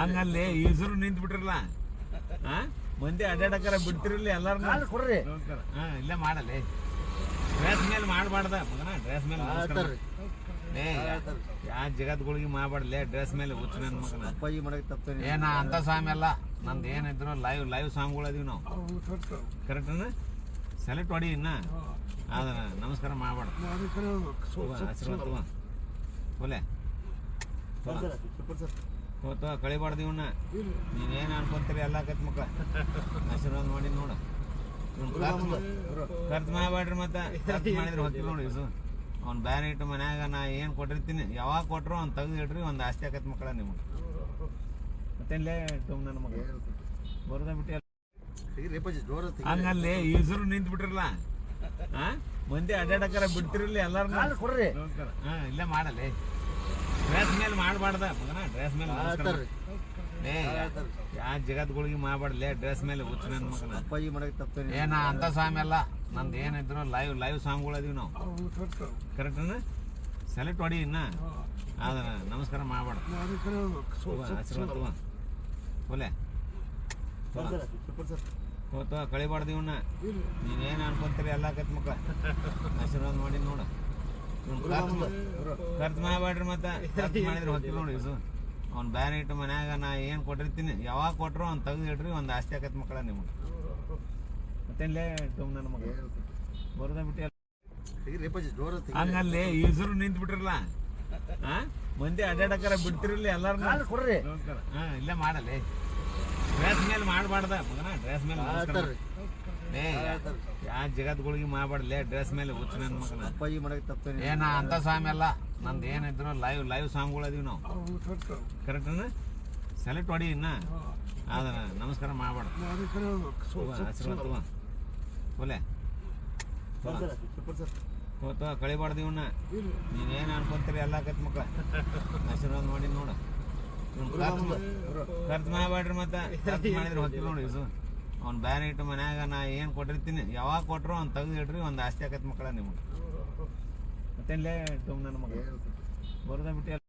ಹಂಗಲ್ಲಿ ಹೆಸರು ನಿಂತು ಬಿಟ್ರಲ್ಲ ಹಾ ಮಂದಿ ಅಡ್ಡಾಡಕರ ಬಿಡ್ತಿರಲ್ಲ ಎಲ್ಲಾರು ಕೊಡ್ರಿ. ಹಾ ಇಲ್ಲೇ ಮಾಡಲಿ ಡ್ರೆಸ್ ಮೇಲೆ ಮಾಡಬಾರ್ದ ಮಗನ? ಡ್ರೆಸ್ ಮೇಲೆ. ಏ ಯಾ ಜಗತ್ಗಳಿಗೆ ಮಾಡಬಾರ್ಲೆ ಡ್ರೆಸ್ ಮೇಲೆ ಹುಚ್ಚ ನನ್ನ ಮಗನ. ಅಪ್ಪಾಜಿ ಮಾಡಕ್ ತಪ್ಪ ಏನ ಅಂತ ಸಾಮಿ ಅಲ್ಲ. ನಂದು ಏನಿದ್ರು ಲೈವ್ ಲೈವ್ ಅದೀವಿ ನಾವು. ಕರೆಕ್ಟನ ಸೆಲೆಕ್ಟ್ ಮಾಡಿ ಇನ್ನ. ಅದನ್ನ ನಮಸ್ಕಾರ ಮಾಡಬಾರ್ದು. ಆಶೀರ್ವಾದ ಒಲೆ ತಗೋ ಕಳಿಬಾರ್ದು ಇವನ್ನ ನೀವೇನು ಅನ್ಕೊಂತೀರಿ ಎಲ್ಲ ಕತ್ ಮಕ್ಳ. ಆಶೀರ್ವಾದ ಮಾಡಿ ನೋಡ. ಖರ್ಚು ಮಾಡಬೇಡ್ರಿ ಮತ್ತೆ. ಖರ್ಚು ಮಾಡಿದ್ರೆ ಹೊತ್ತಿಲ್ಲ ನೋಡಿ ಇಸು ಅವ್ನು ಬ್ಯಾರೆ ಇಟ್ಟು ಮನ್ಯಾಗ ನಾ ಏನು ಕೊಟ್ಟಿರ್ತೀನಿ ಯಾವಾಗ ಕೊಟ್ರು ಅವ್ನು ತೆಗ್ದು ಇಡ್ರಿ ಒಂದು ಆಸ್ತಿ ಆಕತ್ ಮಕ್ಕಳ ನೀವು ಮತ್ತೇನ್ಲೇ ಟೊಮ್ ನನ್ನ ಮಗ. ಬರೋದ ಬಿಟ್ಟು ಹಂಗಲ್ಲಿ ಈಸರು ನಿಂತು ಬಿಟ್ರಲ್ಲ. ಹಾ ಮಂದಿ ಅಡ್ಡಾಡಕರ ಬಿಡ್ತಿರಲ್ಲ ಎಲ್ಲಾರು ಕೊಡ್ರಿ. ಹಾ ಇಲ್ಲೇ ಮಾಡಲಿ ಡ್ರೆಸ್ ಮೇಲೆ ಮಾಡಬಾರ್ದ ಮಗನ ಡ್ರೆಸ್ ಮೇಲೆ ಯಾ ಜಗತ್ಗಳಿಗೆ ಮಾಡಬಾರ್ಲೆ ಡ್ರೆಸ್ ಮೇಲೆ ಹುಚ್ಚ ನನ್ನ ಮಗನ. ಅಪ್ಪಾಜಿ ಮಾಡಕ್ ತಪ್ಪೇನೆ ಏನ ಅಂತ ಸಾಮಿ ಅಲ್ಲ. ನಂದು ಏನಿದ್ರು ಲೈವ್ ಲೈವ್ ಸಾಂಗ್ಗಳು ಅದೀವಿ ನಾವು. ಕರೆಕ್ಟನ ಸೆಲೆಕ್ಟ್ ಹೊಡಿ ಇನ್ನ. ಅದ ನಮಸ್ಕಾರ ಮಾಡಬಾರ್ದು. ಆಶೀರ್ವಾದ ತಗೋ. ಒಲೆ ಕಳಿಬಾರ್ದು ಇವನ್ನ ನೀವೇನು ಅನ್ಕೊಂತೀರಿ ಎಲ್ಲ ಕತ್ ಮಕ್ಕ ಆಶೀರ್ವಾದ ಮಾಡಿ ನೋಡ. ಖರ್ಚು ಮಾಡಬೇಡ್ರಿ ಮತ್ತೆ. ಖರ್ಚು ಮಾಡಿದ್ರೆ ಹೊತ್ತಿಲ್ಲ ನೋಡಿ ಇಸು ಅವ್ನು ಬ್ಯಾರೆ ಇಟ್ಟು ಮನ್ಯಾಗ ನಾ ಏನು ಕೊಟ್ಟಿರ್ತೀನಿ ಯಾವಾಗ ಕೊಟ್ರು ಅವ್ನು ತೆಗ್ದು ಇಡ್ರಿ ಒಂದು ಆಸ್ತಿ ಆಕತ್ ಮಕ್ಕಳ ನೀವು ಮತ್ತೇನ್ಲೇ ಟೊಮ್ ನನ್ನ ಮಗ? ಬರೋದ ಬಿಟ್ಟು ಹಂಗಲ್ಲಿ ಯೂಸರು ನಿಂತು ಬಿಟ್ರಲ್ಲ ಹಾ ಮಂದಿ ಅಡ್ಡಾಡಕರ ಬಿಡ್ತಿರಲಿ ಎಲ್ಲಾರು ಕೊಡ್ರಿ. ಹಾ ಇಲ್ಲೇ ಮಾಡಲಿ. ಡ್ರೆಸ್ ಮೇಲೆ ಮಾಡಬಾರ್ದ ಮಗನ? ಡ್ರೆಸ್ ಮೇಲೆ. ಏ ಯಾ ಜಗತ್ಗಳಿಗೆ ಮಾಡ್ಬಾರ್ದೇ ಡ್ರೆಸ್ ಮೇಲೆ ಹುಚ್ಚ ನನ್ನ ಮಗನ. ಅಪ್ಪಾಜಿ ಮಾಡಕ್ ತಪ್ಪೇನೆ ಏನ ಅಂತ ಸ್ವಾಮಿ ಅಲ್ಲ. ನಂದು ಏನಿದ್ರು ಲೈವ್ ಲೈವ್ ಸಾಂಗ್ಗಳು ಅದೀವಿ ನಾವು. ಕರೆಕ್ಟನ ಸೆಲೆಕ್ಟ್ ಹೊಡಿ ಇನ್ನ. ಅದ ನಮಸ್ಕಾರ ತಗೋ ಒಲೆ. ತಗೋ. ಕಳಿಬಾರ್ದು ಇವನ್ನ ನೀವೇನು ಅನ್ಕೊಂತೀರಿ ಎಲ್ಲ ಕತ್ ಮಕ್ಳ? ಆಶೀರ್ವಾದ ಮಾಡಿ ನೋಡ. ಖರ್ಚು ಮಾಡಬೇಡ್ರಿ ಮತ್ತೆ. ಖರ್ಚು ಮಾಡಿದ್ರೆ ಹೊತ್ತಿಲ್ಲ ನೋಡಿ ಇಸು ಅವ್ನು ಬ್ಯಾರೆ ಇಟ್ಟು ಮನ್ಯಾಗ ನಾ ಏನು ಕೊಟ್ಟಿರ್ತೀನಿ, ಯಾವಾಗ ಕೊಟ್ಟರು ಅವ್ನು ತೆಗ್ದು ಇಡ್ರಿ ಒಂದು ಆಸ್ತಿ ಆಕತ್ ಮಕ್ಕಳ ನೀವು ಮತ್ತೇನ್ಲೇ ಟುಮ್ ನನ್ನ ಮಗ. ಬರೋದ ಬಿಟ್ಟು